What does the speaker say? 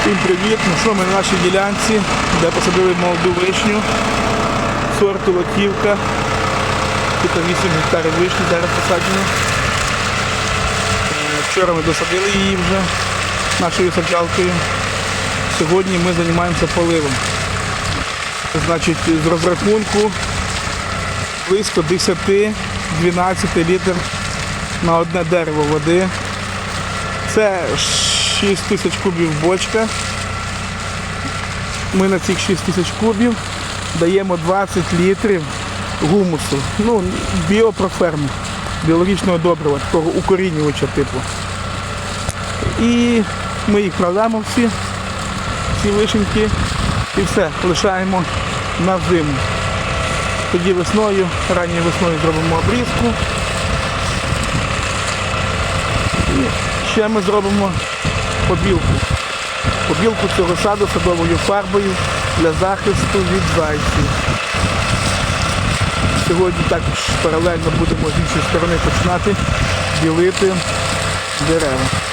Всім привіт! Ну що ми на нашій ділянці, де посадили молоду вишню, сорту латівка. Тут 8 гектарів вишні зараз посаджено. Е, Вчора ми досадили її вже нашою саджалкою. Сьогодні ми займаємося поливом. Значить, з розрахунку близько 10-12 літрів на одне дерево води. Це 6 тисяч кубів бочка. Ми на цих 6 тисяч кубів даємо 20 літрів гумусу. Ну, біопроферму, біологічного добрива, такого укорінювача типу. І ми їх вкладаємо всі, ці вишеньки і все, лишаємо на зиму. Тоді весною, ранньою весною зробимо обрізку. І ще ми зробимо побілку. Побілку цього саду садовою фарбою для захисту від зайців. Сьогодні також паралельно будемо з іншої сторони починати білити дерева.